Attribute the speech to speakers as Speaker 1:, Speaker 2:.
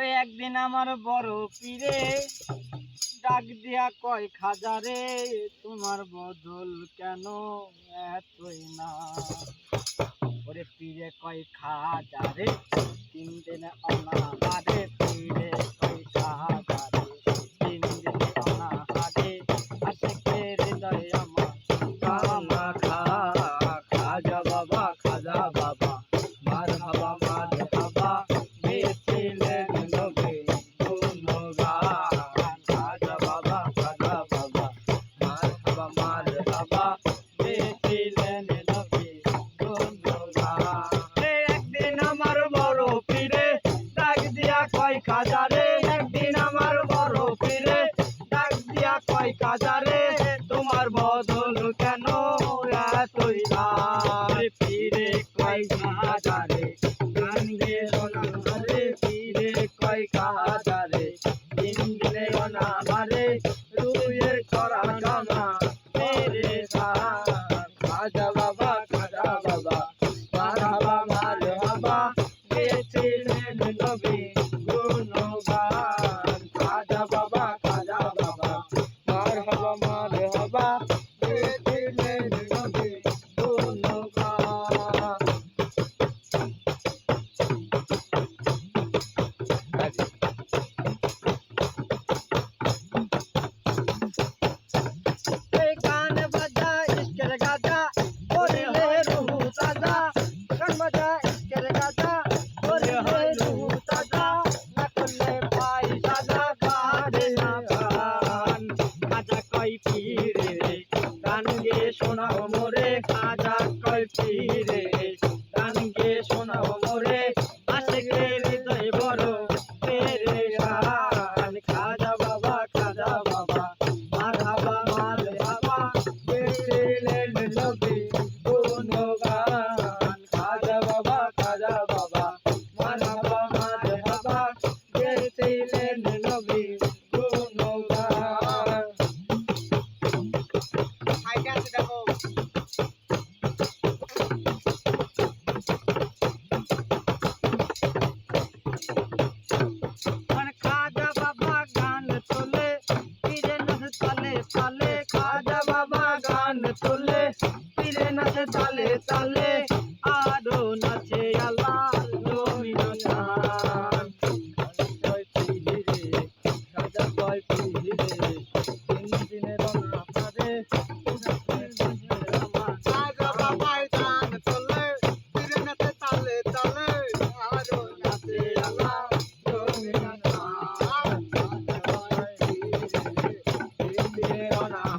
Speaker 1: ওরে একদিন আমার বড় পীরে। ডাক দিয়া কয় খাজারে তোমার বদল কেন এতই না? ওরে পীরে কয় খাজারে তিনটে কয় কাজারে তোমার বদল কেন? এতই ফিরে কয় কাজারে? লোকে গুণগান খাজা বাবা খাজা বাবা মারহাবা মারহাবা গেছিলেন নবী গুণগান হাইটা দেখো কান্দে তোলে ফিরে নাচে
Speaker 2: তালে তালে আরও
Speaker 1: নাচে আল্লাহ ডোমিনো নাম জয় পিহিরে রাজা জয় পিহিরে তিন দিনে রমনা পারে Yeah, on